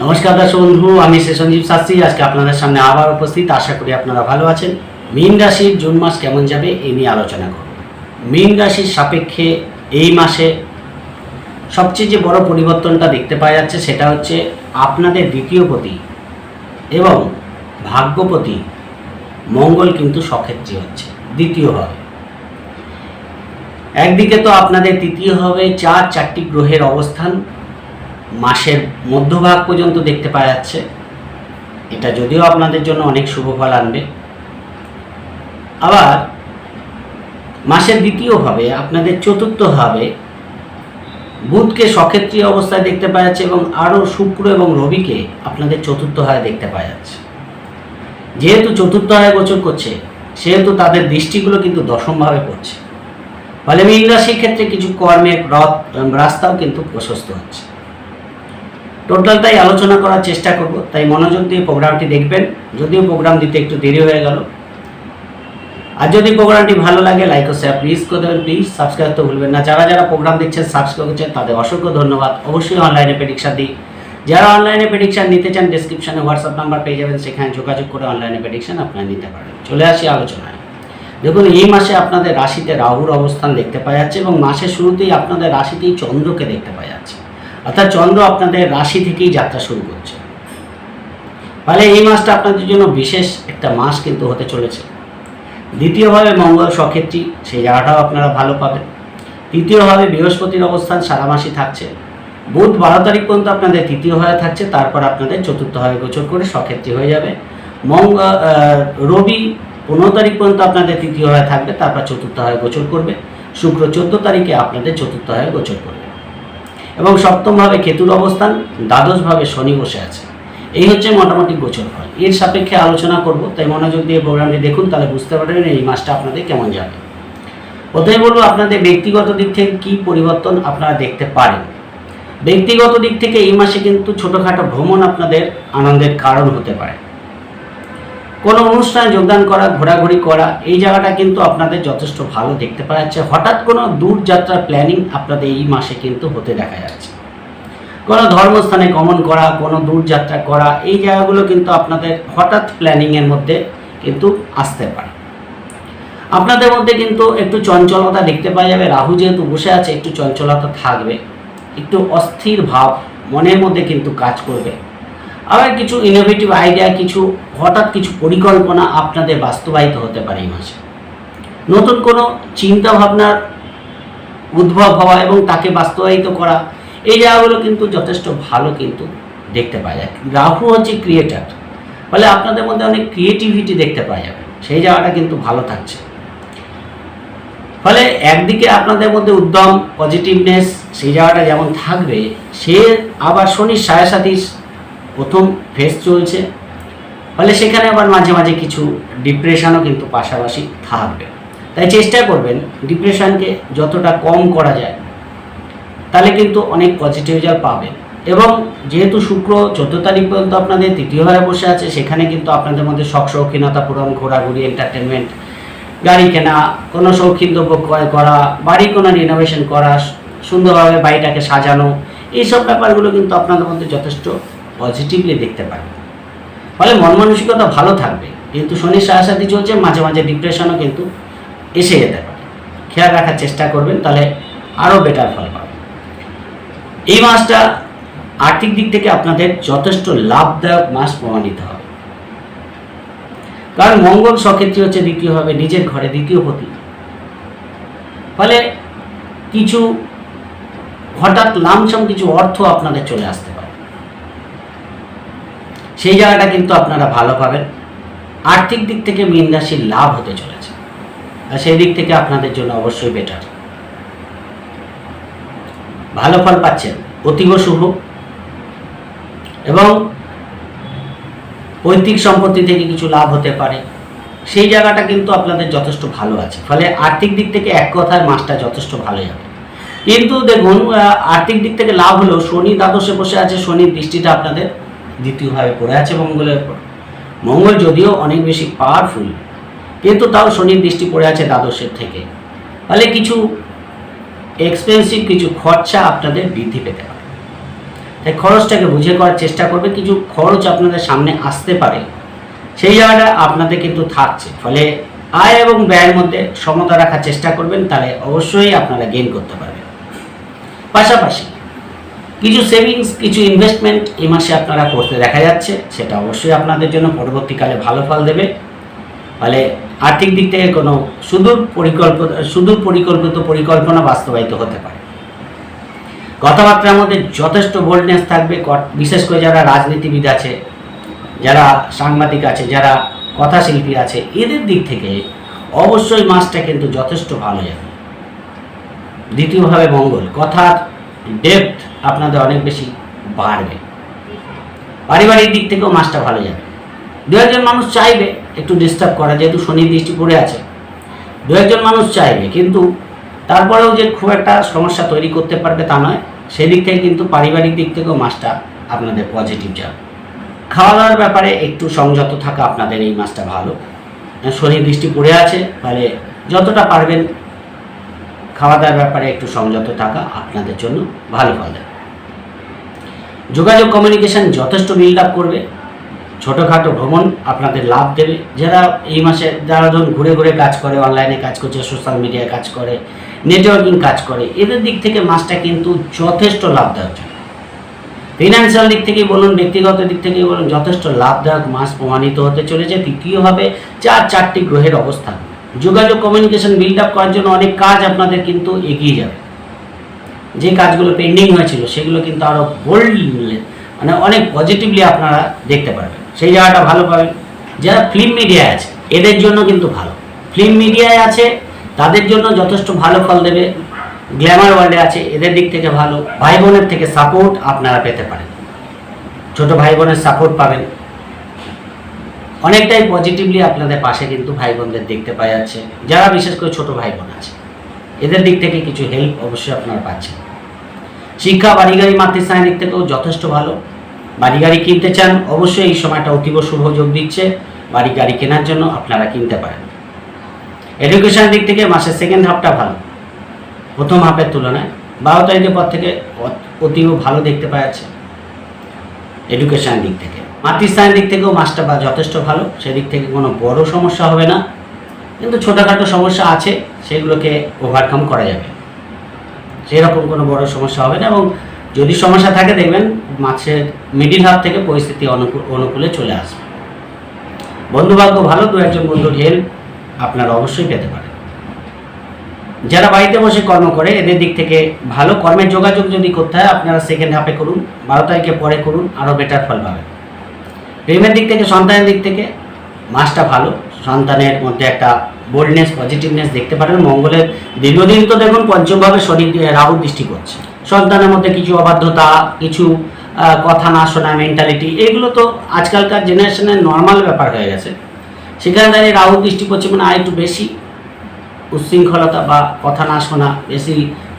নমস্কার দর্শক বন্ধু, আমি শ্রী সঞ্জীব শাস্ত্রী। আজকে আপনাদের সামনে আবার উপস্থিত। আশা করি আপনারা ভালো আছেন। মীন রাশির জুন মাস কেমন যাবে এই নিয়ে আলোচনা করব। মীন রাশির সাপেক্ষে এই মাসে সবচেয়ে যে বড় পরিবর্তনটা দেখতে পাওয়া যাচ্ছে সেটা হচ্ছে আপনাদের দ্বিতীয় পতি এবং ভাগ্যপতি মঙ্গল কিন্তু সক্ষেত্রী হচ্ছে, দ্বিতীয় হবে। একদিকে তো আপনাদের তৃতীয় হবে, চার, চারটি গ্রহের অবস্থান। মাসের মধ্যভাগ পর্যন্ত দেখতে পাওয়া যাচ্ছে। এটা যদিও আপনাদের জন্য অনেক শুভ ফল আনবে। আবার মাসের দ্বিতীয়ভাবে আপনাদের চতুর্থ ভাবে বুধকে সক্ষেত্রী অবস্থায় দেখতে পাওয়া যাচ্ছে এবং আরও শুক্র এবং রবিকে আপনাদের চতুর্থ হায় দেখতে পাওয়া যাচ্ছে। যেহেতু চতুর্থ হায় গোচর করছে, সেহেতু তাদের দৃষ্টিগুলো কিন্তু দশমভাবে পড়ছে। ফলে মীন রাশির ক্ষেত্রে কিছু কর্মের রথ, রাস্তাও কিন্তু প্রশস্ত হচ্ছে। টোটালটাই আলোচনা করার চেষ্টা করব। তাই মনোযোগ দিয়ে প্রোগ্রামটি দেখবেন। যদিও প্রোগ্রাম দিতে একটু দেরি হয়ে গেল। আর যদি প্রোগ্রামটি ভালো লাগে লাইক ও শেয়ার প্লিজ করে দেবেন। প্লিজ সাবস্ক্রাইব তো ভুলবেন না। যারা যারা প্রোগ্রাম দেখছেন সাবস্ক্রাইব করছেন, তাদের অসংখ্য ধন্যবাদ। অবশ্যই অনলাইনে প্রেডিকশন দিই যারা অনলাইনে প্রেডিকশন নিতে চান ডিসক্রিপশনে হোয়াটসঅ্যাপ নাম্বার পেয়ে যাবেন। সেখানে যোগাযোগ করে অনলাইনে প্রেডিকশন আপনারা নিতে পারেন চলে আসি আলোচনায়। দেখুন, এই মাসে আপনাদের রাশিতে রাহুর অবস্থান দেখতে পাওয়া যাচ্ছে এবং মাসের শুরুতেই আপনাদের রাশিতেই চন্দ্রকে দেখতে পাওয়া যাচ্ছে। অর্থাৎ চন্দ্র আপনাদের রাশি থেকেই যাত্রা শুরু করছে। ফলে এই মাসটা আপনাদের জন্য বিশেষ একটা মাস কিন্তু হতে চলেছে। দ্বিতীয়ভাবে মঙ্গল সক্ষেত্রী সেই জায়গাটাও আপনারা ভালো পাবেন। তৃতীয়ভাবে বৃহস্পতির অবস্থান সারা মাসই থাকছে। বুধ বারো তারিখ পর্যন্ত আপনাদের তৃতীয় হয়ে থাকছে তারপর আপনাদের চতুর্থ হয়ে গোচর করে সক্ষেত্রী হয়ে যাবে। মঙ্গ আহ, রবি পনেরো তারিখ পর্যন্ত আপনাদের তৃতীয় হয়ে থাকবে তারপর চতুর্থ হয়ে গোচর করবে। শুক্র চোদ্দ তারিখে আপনাদের চতুর্থ হয়ে গোচর করবে। এবং সপ্তমভাবে কেতুর অবস্থান, দ্বাদশভাবে শনি বসে আছে। এই হচ্ছে মোটামুটি গোচর ফল। এর সাপেক্ষে আলোচনা করব, তাই মনোযোগ দিয়ে প্রোগ্রামটি দেখুন, তাহলে বুঝতে পারবেন এই মাসটা আপনাদের কেমন যাবে। প্রথমে বলব, আপনাদের ব্যক্তিগত দিক থেকে কী পরিবর্তন আপনারা দেখতে পারেন? ব্যক্তিগত দিক থেকে এই মাসে কিন্তু ছোটোখাটো ভ্রমণ আপনাদের আনন্দের কারণ হতে পারে। কোনো অনুষ্ঠানে যোগদান করা, ঘোরাঘুরি করা, এই জায়গাটা কিন্তু আপনাদের যথেষ্ট ভালো দেখতে পাওয়া যাচ্ছে। হঠাৎ কোনো দূর যাত্রার প্ল্যানিং আপনাদের এই মাসে কিন্তু হতে দেখা যাচ্ছে। কোনো ধর্মস্থানে গমন করা, কোনো দূর যাত্রা করা, এই জায়গাগুলো কিন্তু আপনাদের হঠাৎ প্ল্যানিংয়ের মধ্যে কিন্তু আসতে পারে। আপনাদের মধ্যে কিন্তু একটু চঞ্চলতা দেখতে পাওয়া যাবে। রাহু যেহেতু বসে আছে, একটু চঞ্চলতা থাকবে। একটু অস্থির ভাব মনের মধ্যে কিন্তু কাজ করবে। আবার কিছু ইনোভেটিভ আইডিয়া কিছু হঠাৎ কিছু পরিকল্পনা আপনাদের বাস্তবায়িত হতে পারে এই মাসে। নতুন কোনো চিন্তা ভাবনার উদ্ভব হওয়া এবং তাকে বাস্তবায়িত করা, এই জায়গাগুলো কিন্তু যথেষ্ট ভালো কিন্তু দেখতে পাওয়া যায়। রাহু হচ্ছে ক্রিয়েটার ফলে আপনাদের মধ্যে অনেক ক্রিয়েটিভিটি দেখতে পাওয়া যাবে। সেই জায়গাটা কিন্তু ভালো থাকছে। ফলে একদিকে আপনাদের মধ্যে উদ্যম পজিটিভনেস সেই জায়গাটা যেমন থাকবে, সে আবার শনির সাড়ে সাথী প্রথম ফেস চলছে। ফলে সেখানে আবার মাঝে মাঝে কিছু ডিপ্রেশনও কিন্তু পাশাপাশি থাকবে। তাই চেষ্টা করবেন ডিপ্রেশনকে যতটা কম করা যায়, তাহলে কিন্তু অনেক পজিটিভ রেজাল্ট পাবেন। এবং যেহেতু শুক্র চোদ্দ তারিখ পর্যন্ত আপনাদের তৃতীয় বসে আছে, সেখানে কিন্তু আপনাদের মধ্যে শখ শৌখিনতা পূরণ, ঘোরাঘুরি এন্টারটেনমেন্ট গাড়ি কেনা, কোনো শৌখিন দ্রব্য ক্রয় করা, বাড়ি কোনো রিনোভেশন করা, সুন্দরভাবে বাড়িটাকে সাজানো, এইসব ব্যাপারগুলো কিন্তু আপনাদের মধ্যে যথেষ্ট পজিটিভলি দেখতে পারবেন ফলে মন মানসিকতা ভালো থাকবে। কিন্তু শনির সাথে চলছে, মাঝে মাঝে ডিপ্রেশনও কিন্তু এসে যেতে পারে। খেয়াল রাখার চেষ্টা করবেন, তাহলে আরও বেটার ফল পাবেন। এই মাসটা আর্থিক দিক থেকে আপনাদের যথেষ্ট লাভদায়ক মাস প্রমাণিত হবে। কারণ মঙ্গল সক্ষেত্রী হচ্ছে দ্বিতীয়ভাবে নিজের ঘরে দ্বিতীয় পতি। ফলে কিছু হঠাৎ লামসাম কিছু অর্থ আপনাদের চলে আসতে পারে। সেই জায়গাটা কিন্তু আপনারা ভালো পাবেন। আর্থিক দিক থেকে মীন রাশির লাভ হতে চলেছে। আর সেই দিক থেকে আপনাদের জন্য অবশ্যই বেটার ভালো ফল পাচ্ছেন, অতীব শুভ। এবং পৈতৃক সম্পত্তি থেকে কিছু লাভ হতে পারে। সেই জায়গাটা কিন্তু আপনাদের যথেষ্ট ভালো আছে। ফলে আর্থিক দিক থেকে এক কথায় মাসটা যথেষ্ট ভালো যাবে কিন্তু দেখুন আর্থিক দিক থেকে লাভ হলেও শনি দ্বাদশে বসে আছে, শনির দৃষ্টিটা আপনাদের দ্বিতীয়ভাবে পড়ে আছে মঙ্গলের উপর মঙ্গল যদিও অনেক বেশি পাওয়ারফুল কিন্তু তাও শনির দৃষ্টি পড়ে আছে দ্বাদশের থেকে। ফলে কিছু এক্সপেন্সিভ কিছু খরচা আপনাদের বৃদ্ধি পেতে পারে। তাই খরচটাকে বুঝে করার চেষ্টা করবে, কিছু খরচ আপনাদের সামনে আসতে পারে। সেই জায়গাটা আপনাদের কিন্তু থাকছে। ফলে আয় এবং ব্যয়ের মধ্যে সমতা রাখার চেষ্টা করবেন, তাহলে অবশ্যই আপনারা গেইন করতে পারবেন। পাশাপাশি কিছু সেভিংস কিছু ইনভেস্টমেন্ট এই মাসে আপনারা করতে দেখা যাচ্ছে, সেটা অবশ্যই আপনাদের জন্য পরবর্তীকালে ভালো ফল দেবে। ফলে আর্থিক দিক থেকে কোনো সুদূর পরিকল্পনা সুদূর পরিকল্পিত পরিকল্পনা বাস্তবায়িত হতে পারে। কথাবার্তার মধ্যে যথেষ্ট বোল্ডনেস থাকবে। বিশেষ করে যারা রাজনীতিবিদ আছে, যারা সাংবাদিক আছে, যারা কথাশিল্পী আছে, এদের দিক থেকে অবশ্যই মাসটা কিন্তু যথেষ্ট ভালো যাবে। দ্বিতীয়ভাবে মঙ্গল, কথার ডেপথ আপনাদের অনেক বেশি বাড়বে। পারিবারিক দিক থেকেও মাসটা ভালো যাবে। দু একজন মানুষ চাইবে একটু ডিস্টার্ব করা, যেহেতু শনি দৃষ্টি পড়ে আছে। দু একজন মানুষ চাইবে, কিন্তু তারপরেও যে খুব একটা সমস্যা তৈরি করতে পারবে তা নয়। সেদিক থেকে কিন্তু পারিবারিক দিক থেকেও মাসটা আপনাদের পজিটিভ যাবে। খাওয়া দাওয়ার ব্যাপারে একটু সংযত থাকা আপনাদের এই মাসটা ভালো। শনি দৃষ্টি পড়ে আছে, ফলে যতটা পারবেন খাওয়া দাওয়ার ব্যাপারে একটু সংযত থাকা আপনাদের জন্য ভালো ফল দেবে। যোগাযোগ কমিউনিকেশন যথেষ্ট বিল্ড আপ করবে। ছোটোখাটো ভ্রমণ আপনাদের লাভ দেবে। যারা এই মাসে যারা ধরুন ঘুরে ঘুরে কাজ করে অনলাইনে কাজ করছে সোশ্যাল মিডিয়ায় কাজ করে নেটওয়ার্কিং কাজ করে, এদের দিক থেকে মাসটা কিন্তু যথেষ্ট লাভদায়ক। ফিনান্সিয়াল দিক থেকে বলুন, ব্যক্তিগত দিক থেকে বলুন, যথেষ্ট লাভদায়ক মাস প্রমাণিত হতে চলেছে। তৃতীয়ভাবে চার, চারটি গ্রহের অবস্থান। যোগাযোগ কমিউনিকেশন বিল্ড আপ করার জন্য অনেক কাজ আপনাদের কিন্তু এগিয়ে যাবে। যে কাজগুলো পেন্ডিং হয়েছিল, সেগুলো কিন্তু আরও বোল্ড মানে অনেক পজিটিভলি আপনারা দেখতে পারবেন। সেই জায়গাটা ভালো পাবেন। যারা ফিল্ম মিডিয়ায় আছে, এদের জন্য কিন্তু ভালো। ফিল্ম মিডিয়ায় আছে, তাদের জন্য যথেষ্ট ভালো ফল দেবে। গ্ল্যামার ওয়ার্ল্ডে আছে, এদের দিক থেকে ভালো। ভাই বোনের থেকে সাপোর্ট আপনারা পেতে পারেন। ছোট ভাই বোনের সাপোর্ট পাবেন। অনেকটাই পজিটিভলি আপনাদের পাশে কিন্তু ভাই বোনদের দেখতে পাওয়া যাচ্ছে। যারা বিশেষ করে ছোট ভাই বোন আছে, এদের দিক থেকে কিছু হেল্প অবশ্যই আপনারা পাচ্ছেন। শিক্ষা বাড়ি গাড়ি মাতৃস্থানের দিক থেকেও যথেষ্ট ভালো। বাড়ি গাড়ি কিনতে চান, অবশ্যই এই সময়টা অতীব শুভ যোগ দিচ্ছে। বাড়ি গাড়ি কেনার জন্য আপনারা কিনতে পারেন। এডুকেশনের দিক থেকে মাসের সেকেন্ড হাফটা ভালো। প্রথম হাফের তুলনায় বারো তারিখের পর থেকে অতীব ভালো দেখতে পাওয়া যাচ্ছে। দিক থেকে। মাতৃস্থানের দিক থেকেও মাসটা বা যথেষ্ট ভালো। সেদিক থেকে কোনো বড় সমস্যা হবে না। কিন্তু ছোটোখাটো সমস্যা আছে, সেগুলোকে ওভারকাম করা যাবে। সেরকম কোনো বড় সমস্যা হবে না এবং যদি সমস্যা থাকে দেখবেন মাছের মিডিল হাফ থেকে পরিস্থিতি অনুকূলে চলে আসবে। বন্ধুভাগ্য ভালো, দু একজন বন্ধুর হেল্প আপনারা অবশ্যই পেতে পারেন। যারা বাড়িতে বসে কর্ম করে, এদের দিক থেকে ভালো কর্মের যোগাযোগ যদি করতে হয়, আপনারা সেকেন্ড হাফে করুন, বারো তারিখে পরে করুন, আরও বেটার ফল পাবেন। প্রেমের দিক থেকে, সন্তানের দিক থেকে মাসটা ভালো, সন্তানের মধ্যে একটা বোল্ডনেস পজিটিভনেস দেখতে পারেন। মঙ্গলের দীর্ঘদিন তো দেখুন পঞ্চমভাবে শরীর রাহু দৃষ্টি করছে। সন্তানের মধ্যে কিছু অবাধ্যতা, কিছু কথা না শোনা মেন্টালিটি এগুলো তো আজকালকার জেনারেশনের নর্মাল ব্যাপার হয়ে গেছে। সেখানে দাঁড়িয়ে রাহু দৃষ্টি করছে মানে আর একটু বেশি উচ্ছৃঙ্খলতা বা কথা না শোনা, বেশি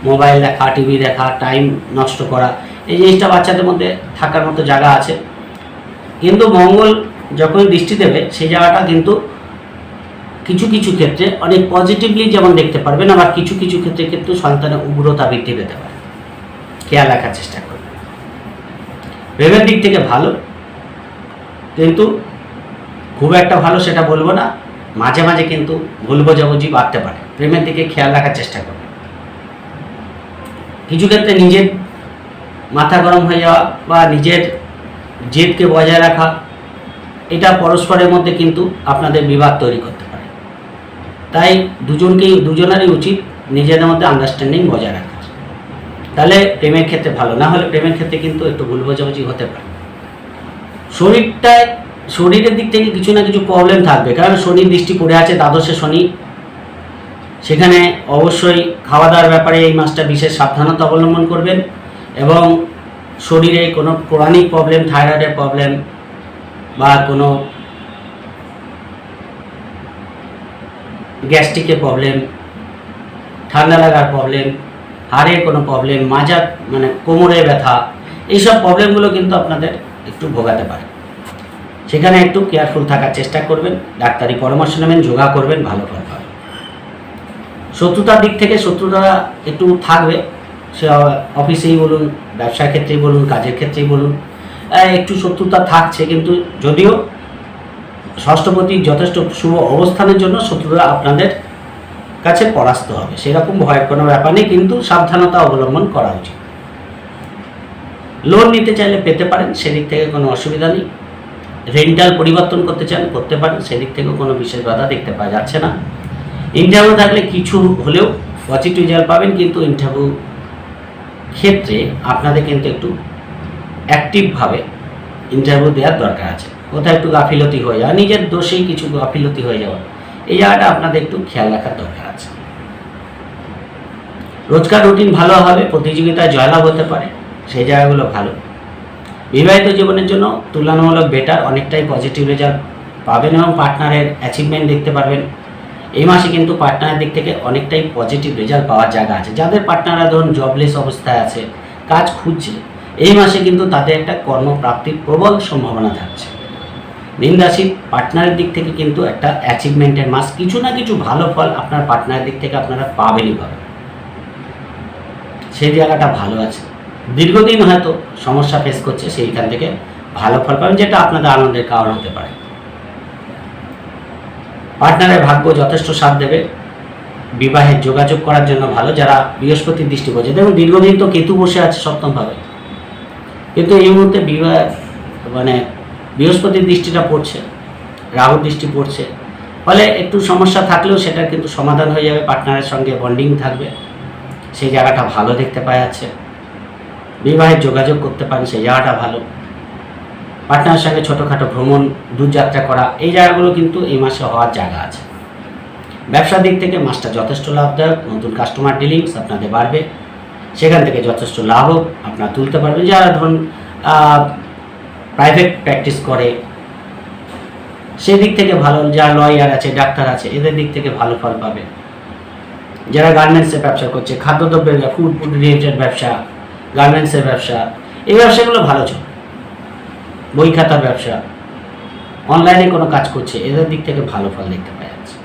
মোবাইল দেখা টিভি দেখা টাইম নষ্ট করা, এই জিনিসটা বাচ্চাদের মধ্যে থাকার মতো জায়গা আছে। কিন্তু মঙ্গল যখন দৃষ্টি দেবে, সেই জায়গাটা কিন্তু কিছু কিছু ক্ষেত্রে অনেক পজিটিভলি যেমন দেখতে পারবেন, আবার কিছু কিছু ক্ষেত্রে কিন্তু সন্তানের উগ্রতা বৃদ্ধি পেতে পারে। খেয়াল রাখার চেষ্টা করবেন। প্রেমের দিক থেকে ভালো, কিন্তু খুব একটা ভালো সেটা বলব না, মাঝে মাঝে কিন্তু ভুল বোঝাবুঝি বাড়তে পারে। প্রেমের দিকে খেয়াল রাখার চেষ্টা করবেন। কিছু ক্ষেত্রে নিজের মাথা গরম হয়ে যাওয়া বা নিজের জেদকে বজায় রাখা, এটা পরস্পরের মধ্যে কিন্তু আপনাদের বিবাদ তৈরি পারে তাই দুজনকেই, দুজনেরই উচিত নিজেদের মধ্যে আন্ডারস্ট্যান্ডিং বজায় রাখা। তাহলে প্রেমের ক্ষেত্রে ভালো, না হলে প্রেমের ক্ষেত্রে কিন্তু একটু ভুল বোঝাবুঝি হতে পারে। শরীরটায়, শরীরের দিক থেকে কিছু না কিছু প্রবলেম থাকবে, কারণ শনির দৃষ্টি পড়ে আছে, দ্বাদশে শনি। সেখানে অবশ্যই খাওয়া দাওয়ার ব্যাপারে এই মাসটা বিশেষ সাবধানতা অবলম্বন করবেন এবং শরীরে কোনো ক্রনিক প্রবলেম থাইরয়েডের প্রবলেম বা কোনো গ্যাস্ট্রিকের প্রবলেম ঠান্ডা লাগার প্রবলেম হাড়ের কোনো প্রবলেম মাজার মানে কোমরে ব্যথা, এইসব প্রবলেমগুলো কিন্তু আপনাদের একটু ভোগাতে পারে। সেখানে একটু কেয়ারফুল থাকার চেষ্টা করবেন, ডাক্তারি পরামর্শ নেবেন, যোগা করবেন, ভালো ফল পাবেন। শত্রুতার দিক থেকে শত্রুতা একটু থাকবে, সে অফিসেই বলুন, ব্যবসার ক্ষেত্রেই বলুন, কাজের ক্ষেত্রেই বলুন একটু শত্রুতা থাকছে, কিন্তু যদিও ষষ্ঠপতি যথেষ্ট শুভ অবস্থানের জন্য শত্রুরা আপনাদের কাছে পরাস্ত হবে। সেরকম ভয়ের কোনো ব্যাপার নেই, কিন্তু সাবধানতা অবলম্বন করা উচিত। লোন নিতে চাইলে পেতে পারেন, সেদিক থেকে কোনো অসুবিধা নেই। রেন্টাল পরিবর্তন করতে চান করতে পারেন, সেদিক থেকেও কোনো বিশেষ বাধা দেখতে পাওয়া যাচ্ছে না। ইন্টারভিউ থাকলে কিছু হলেও পজিটিভ রেজাল্ট পাবেন, কিন্তু ইন্টারভিউ ক্ষেত্রে আপনাদের কিন্তু একটু অ্যাক্টিভভাবে ইন্টারভিউ দেওয়ার দরকার আছে। কোথাও একটু গাফিলতি হয়ে যাওয়া, নিজের দোষেই কিছু গাফিলতি হয়ে যাওয়া। এই জায়গাটা আপনাদের একটু খেয়াল রাখার দরকার আছে। রোজকার রুটিন ভালো হবে, প্রতিযোগিতায় জয়লাভ হতে পারে, সেই জায়গাগুলো ভালো। বিবাহিত জীবনের জন্য তুলনামূলক বেটার অনেকটাই পজিটিভ রেজাল্ট পাবেন এবং পার্টনারের অ্যাচিভমেন্ট দেখতে পারবেন। এই মাসে কিন্তু পার্টনারের দিক থেকে অনেকটাই পজিটিভ রেজাল্ট পাওয়ার জায়গা আছে। যাদের পার্টনাররা ধরুন জবলেস অবস্থায় আছে, কাজ খুঁজছে, এই মাসে কিন্তু তাদের একটা কর্মপ্রাপ্তির প্রবল সম্ভাবনা থাকছে। মীন রাশির পার্টনারের দিক থেকে কিন্তু একটা অ্যাচিভমেন্টের মাস। কিছু না কিছু ভালো ফল আপনার পার্টনারের দিক থেকে আপনারা পাবেনই পাবেন। সেই জায়গাটা ভালো আছে। দীর্ঘদিন হয়তো সমস্যা ফেস করছে, সেইখান থেকে ভালো ফল পাবেন, যেটা আপনাদের আনন্দের কারণ হতে পারে। পার্টনারের ভাগ্য যথেষ্ট সাথ দেবে। বিবাহের যোগাযোগ করার জন্য ভালো, যারা বৃহস্পতির দৃষ্টি বোঝে দেখুন, দীর্ঘদিন তো কেতু বসে আছে সপ্তমভাবে কিন্তু এই মুহূর্তে বিবাহ মানে বৃহস্পতির দৃষ্টিটা পড়ছে রাহুর দৃষ্টি পড়ছে। ফলে একটু সমস্যা থাকলেও সেটা কিন্তু সমাধান হয়ে যাবে, পার্টনারের সঙ্গে বন্ডিং থাকবে। সেই জায়গাটা ভালো দেখতে পাওয়া যাচ্ছে। বিবাহের যোগাযোগ করতে পারেন, সেই জায়গাটা ভালো। পার্টনারের সঙ্গে ছোটোখাটো ভ্রমণ, দূরযাত্রা করা, এই জায়গাগুলো কিন্তু এই মাসে হওয়ার জায়গা আছে। ব্যবসার দিক থেকে মাসটা যথেষ্ট লাভদায়ক, নতুন কাস্টমার ডিলিংস আপনাদের বাড়বে। সেখান থেকে যথেষ্ট লাভও আপনারা তুলতে পারবেন। যারা ধরুন প্রাইভেট প্র্যাকটিস করে। সেই দিক থেকে ভালো, যারা লয়ার আছে, ডাক্তার আছে, এদের দিক থেকে ভালো ফল পাবে। যারা গার্মেন্টসের ব্যবসা করছে, খাদ্যদ্রব্যের ফুড ফুড রিলেটেড ব্যবসা গার্মেন্টসের ব্যবসা, এই ব্যবসাগুলো ভালো চলে। বই খাতার ব্যবসা অনলাইনে কোনো কাজ করছে, এদের দিক থেকে ভালো ফল দেখতে পাওয়া যাচ্ছে।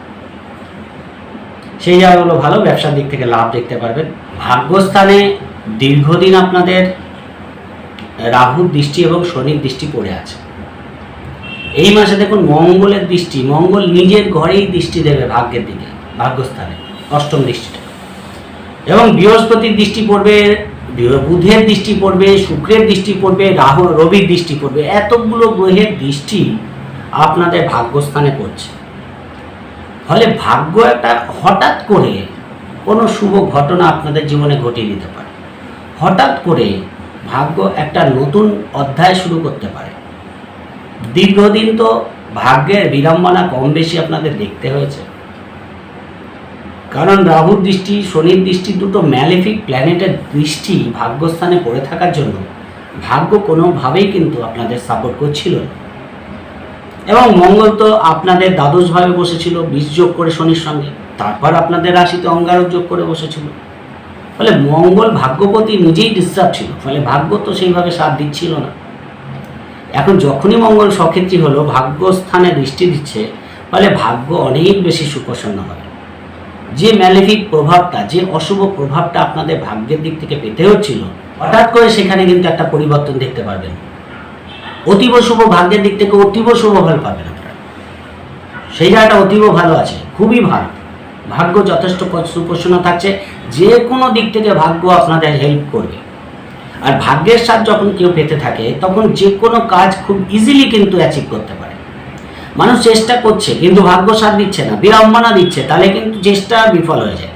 সেই জায়গাগুলো ভালো, ব্যবসার দিক থেকে লাভ দেখতে পারবেন। ভাগ্যস্থানে দীর্ঘদিন আপনাদের রাহুর দৃষ্টি এবং শনির দৃষ্টি পড়ে আছে। এই মাসে দেখুন মঙ্গলের দৃষ্টি, মঙ্গল নিজের ঘরেই দৃষ্টি দেবে ভাগ্যের দিকে, ভাগ্যস্থানে, অষ্টম দৃষ্টিটা। এবং বৃহস্পতির দৃষ্টি পড়বে বুধের দৃষ্টি পড়বে, শুক্রের দৃষ্টি পড়বে, রাহু রবির দৃষ্টি পড়বে, এতগুলো গ্রহের দৃষ্টি আপনাদের ভাগ্যস্থানে পড়ছে। ফলে ভাগ্য একটা হঠাৎ করে কোনো শুভ ঘটনা আপনাদের জীবনে ঘটিয়ে দিতে পারে। হঠাৎ করে ভাগ্য একটা নতুন অধ্যায় শুরু করতে পারে। দীর্ঘদিন তো ভাগ্যের বিড়ম্বনা কম বেশি আপনাদের দেখতে হয়েছে। কারণ রাহুর দৃষ্টি, শনির দৃষ্টি দুটো ম্যালেফিক প্ল্যানেটের দৃষ্টি ভাগ্যস্থানে পড়ে থাকার জন্য ভাগ্য কোনোভাবেই কিন্তু আপনাদের সাপোর্ট করছিল না। এবং মঙ্গল তো আপনাদের দ্বাদশভাবে বসেছিল বিষ যোগ করে শনির সঙ্গে। তারপর আপনাদের রাশিতে অঙ্গারক যোগ করে বসেছিল। ফলে মঙ্গল ভাগ্যপতি নিজেই ডিস্টার্ব ছিল। ফলে ভাগ্য তো সেইভাবে সাথ দিচ্ছিল না। এখন যখনই মঙ্গল সক্ষেত্রী হলো, ভাগ্যস্থানে দৃষ্টি দিচ্ছে, ফলে ভাগ্য অনেক বেশি সুপ্রসন্ন হবে। যে ম্যালেফিক প্রভাবটা, যে অশুভ প্রভাবটা আপনাদের ভাগ্যের দিক থেকে পেতে হচ্ছিল, হঠাৎ করে সেখানে কিন্তু একটা পরিবর্তন দেখতে পারবেন। অতীব শুভ ভাগ্যের দিক থেকে অতীব শুভ ফল পাবেন আপনারা। সেই জায়গাটা অতীব ভালো আছে, খুবই ভালো। ভাগ্য যথেষ্ট সুপ্রসন্ন থাকছে, যে কোনো দিক থেকে ভাগ্য আপনাদের হেল্প করবে। আর ভাগ্যের সাথ যখন কেউ পেতে থাকে, তখন যে কোনো কাজ খুব ইজিলি কিন্তু অ্যাচিভ করতে পারে। মানুষ চেষ্টা করছে, কিন্তু ভাগ্য সাথ দিচ্ছে না, বিড়ম্বনা দিচ্ছে, তাহলে কিন্তু চেষ্টা বিফল হয়ে যায়।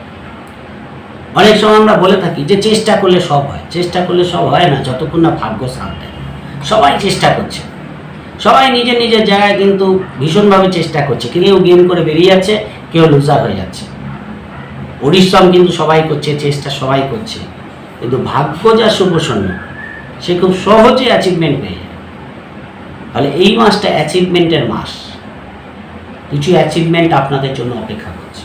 অনেক সময় আমরা বলে থাকি যে, চেষ্টা করলে সব হয়। চেষ্টা করলে সব হয় না, যতক্ষণ না ভাগ্য সাথ দেয়। সবাই চেষ্টা করছে। সবাই নিজের নিজের জায়গায় কিন্তু ভীষণভাবে চেষ্টা করছে। কেউ গেম করে বেরিয়ে যাচ্ছে কেউ লুজার হয়ে যাচ্ছে। পরিশ্রম কিন্তু সবাই করছে, চেষ্টা সবাই করছে। কিন্তু ভাগ্য যা সুপ্রসন্ন, সে খুব সহজে অ্যাচিভমেন্ট পেয়ে যায়। তাহলে এই মাসটা অ্যাচিভমেন্টের মাস। কিছু অ্যাচিভমেন্ট আপনাদের জন্য অপেক্ষা করছে।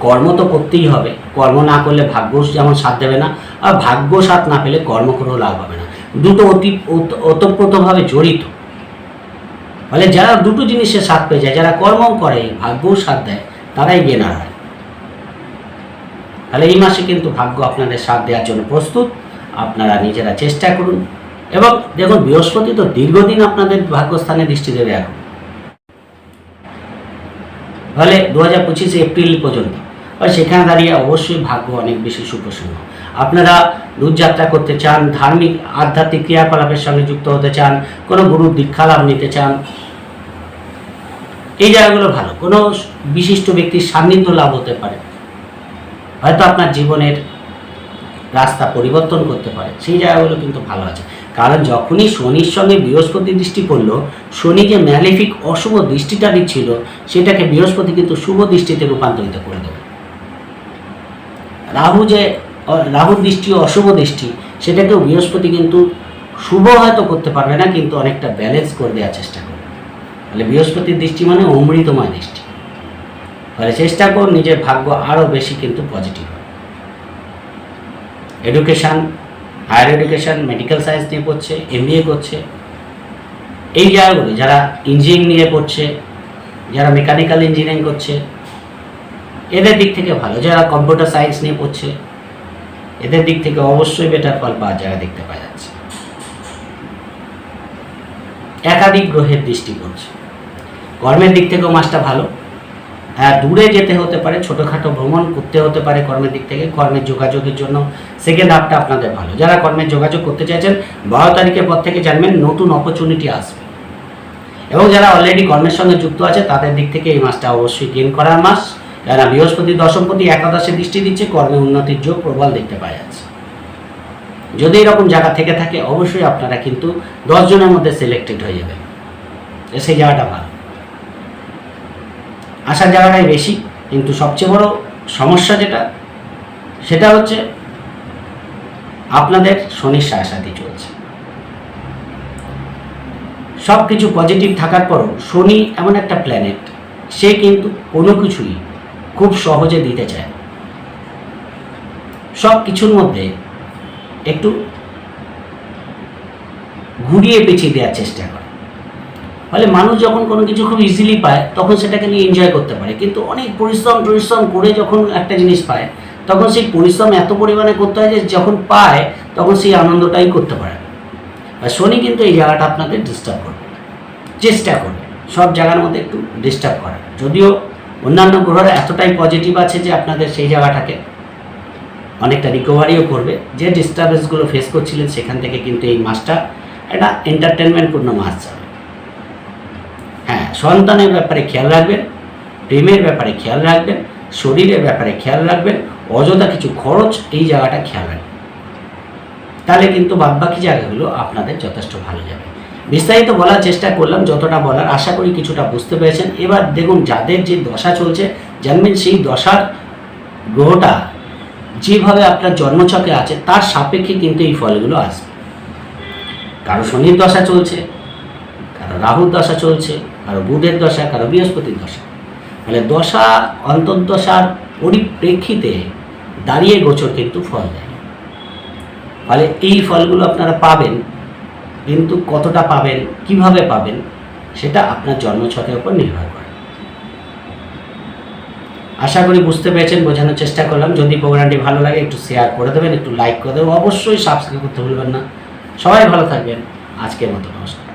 কর্ম তো করতেই হবে। কর্ম না করলে ভাগ্য যেমন সাথ দেবে না, আর ভাগ্য সাথ না পেলে কর্ম করেও লাভ হবে না। দুটো অতি ওতপ্রোতভাবে জড়িত। ফলে যারা দুটো জিনিসের সাথ পেয়ে যায়, যারা কর্ম করে, ভাগ্যও সাথ দেয়, তারাই গেনার হয় তাহলে এই মাসে কিন্তু ভাগ্য আপনাদের সাথ দেওয়ার জন্য প্রস্তুত। আপনারা নিজেরা চেষ্টা করুন। এবং দেখুন, বৃহস্পতি তো দীর্ঘদিন আপনাদের ভাগ্যস্থানে দৃষ্টি দেবে এখন। ফলে দু হাজার পঁচিশে এপ্রিল পর্যন্ত। সেখানে দাঁড়িয়ে অবশ্যই ভাগ্য অনেক বেশি সুপ্রসন্ন। আপনারা দূরযাত্রা করতে চান, ধার্মিক, আধ্যাত্মিক ক্রিয়াকলাপের সঙ্গে যুক্ত হতে চান, কোনো গুরুর দীক্ষা লাভ নিতে চান, এই জায়গাগুলো ভালো। কোনো বিশিষ্ট ব্যক্তির সান্নিধ্য লাভ হতে পারে। হয়তো আপনার জীবনের রাস্তা পরিবর্তন করতে পারে। সেই জায়গাগুলো কিন্তু ভালো আছে। কারণ যখনই শনির সঙ্গে বৃহস্পতি দৃষ্টি পড়ল, শনি যে ম্যালিফিক অশুভ দৃষ্টিটা দিচ্ছিল, সেটাকে বৃহস্পতি কিন্তু শুভ দৃষ্টিতে রূপান্তরিত করে দেবে। রাহু যে রাহুর দৃষ্টি অশুভ দৃষ্টি, সেটাকেও বৃহস্পতি কিন্তু শুভ হয়তো করতে পারবে না, কিন্তু অনেকটা ব্যালেন্স করে দেওয়ার চেষ্টা করবে। তাহলে বৃহস্পতির দৃষ্টি মানে অমৃতময় দৃষ্টি। ফলে চেষ্টা করুন নিজের ভাগ্য আরও বেশি কিন্তু positive education higher education medical science নিয়ে পড়ছে এমবিএ করছে। এই জায়গাগুলো, যারা ইঞ্জিনিয়ারিং নিয়ে পড়ছে, যারা মেকানিক্যাল ইঞ্জিনিয়ারিং করছে, এদের দিক থেকে ভালো। যারা কম্পিউটার সায়েন্স নিয়ে পড়ছে এদের দিক থেকে অবশ্যই বেটার ফল পাওয়ার জায়গা দেখতে পাওয়া যাচ্ছে। একাধিক গ্রহের দৃষ্টি পড়ছে। কর্মের দিক থেকেও মাসটা ভালো। হ্যাঁ দূরে যেতে হতে পারে, ছোটোখাটো ভ্রমণ করতে হতে পারে কর্মের দিক থেকে, কর্মের যোগাযোগের জন্য। সেকেন্ড হাফটা আপনাদের ভালো। যারা কর্মের যোগাযোগ করতে চাইছেন, বারো তারিখের পর থেকে জানবেন নতুন অপরচুনিটি আসবে। এবং যারা অলরেডি কর্মের সঙ্গে যুক্ত আছে, তাদের দিক থেকে এই মাসটা অবশ্যই গেন করার মাস। কেননা বৃহস্পতি দশমপতি একাদশে দৃষ্টি দিচ্ছে, কর্মে উন্নতির যোগ প্রবল দেখতে পাওয়া যাচ্ছে। যদি এরকম জায়গা থেকে থাকে, অবশ্যই আপনারা কিন্তু দশ জনের মধ্যে সিলেক্টেড হয়ে যাবেন। সেই জায়গাটা ভালো। আসার জায়গাটাই বেশি, কিন্তু সবচেয়ে বড় সমস্যা যেটা, সেটা হচ্ছে আপনাদের শনির সাথে চলছে। সব কিছু পজিটিভ থাকার পরও শনি এমন একটা প্ল্যানেট সে কিন্তু কোনো কিছুই খুব সহজে দিতে চায়। সব কিছুর মধ্যে একটু ঘুরিয়ে পেঁচিয়ে দেওয়ার চেষ্টা করে। ফলে মানুষ যখন কোনো কিছু খুব ইজিলি পায়, তখন সেটাকে নিয়ে এনজয় করতে পারে। কিন্তু অনেক পরিশ্রম পরিশ্রম করে যখন একটা জিনিস পায়, তখন সেই পরিশ্রম এত পরিমাণে করতে হয় যে যখন পায়, তখন সেই আনন্দটাই করতে পারে। আর শনি কিন্তু এই জায়গাটা আপনাদের ডিস্টার্ব করবে। চেষ্টা করবে। সব জায়গার মধ্যে একটু ডিস্টার্ব করার। যদিও অন্যান্য গ্রহরা এতটাই পজিটিভ আছে যে আপনাদের সেই জায়গাটাকে অনেকটা রিকভারিও করবে। যে ডিস্টারবেন্সগুলো ফেস করছিলেন সেখান থেকে কিন্তু এই মাসটা একটা এন্টারটেনমেন্টপূর্ণ মাস যাবে। হ্যাঁ সন্তানের ব্যাপারে খেয়াল রাখবেন, প্রেমের ব্যাপারে খেয়াল রাখবেন, শরীরের ব্যাপারে খেয়াল রাখবেন, অযথা কিছু খরচ এই জায়গাটা খেয়াল রাখবেন। তাহলে কিন্তু বাদবাকি জায়গাগুলো আপনাদের যথেষ্ট ভালো যাবে। বিস্তারিত বলার চেষ্টা করলাম, যতটা বলার আশা করি কিছুটা বুঝতে পেরেছেন। এবার দেখুন, যাদের যে দশা চলছে, জানবেন সেই দশার গ্রহটা যেভাবে আপনার জন্মছকে আছে, তার সাপেক্ষে কিন্তু এই ফলগুলো আসবে। কারও শনির দশা চলছে, কারও রাহুর দশা চলছে, কারও বুধের দশা, কারও বৃহস্পতির দশা। মানে দশা, অন্তর্দশার পরিপ্রেক্ষিতে দাঁড়িয়ে গোচর কিন্তু ফল দেয়। ফলে এই ফলগুলো আপনারা পাবেন। কিন্তু কতটা পাবেন, কীভাবে পাবেন, সেটা আপনার জন্মছকের উপর নির্ভর করে। আশা করি বুঝতে পেরেছেন, বোঝানোর চেষ্টা করলাম। যদি প্রোগ্রামটি ভালো লাগে, একটু শেয়ার করে দেবেন, একটু লাইক করে দেবেন। অবশ্যই সাবস্ক্রাইব করতে ভুলবেন না। সবাই ভালো থাকবেন। আজকের মতো নমস্কার।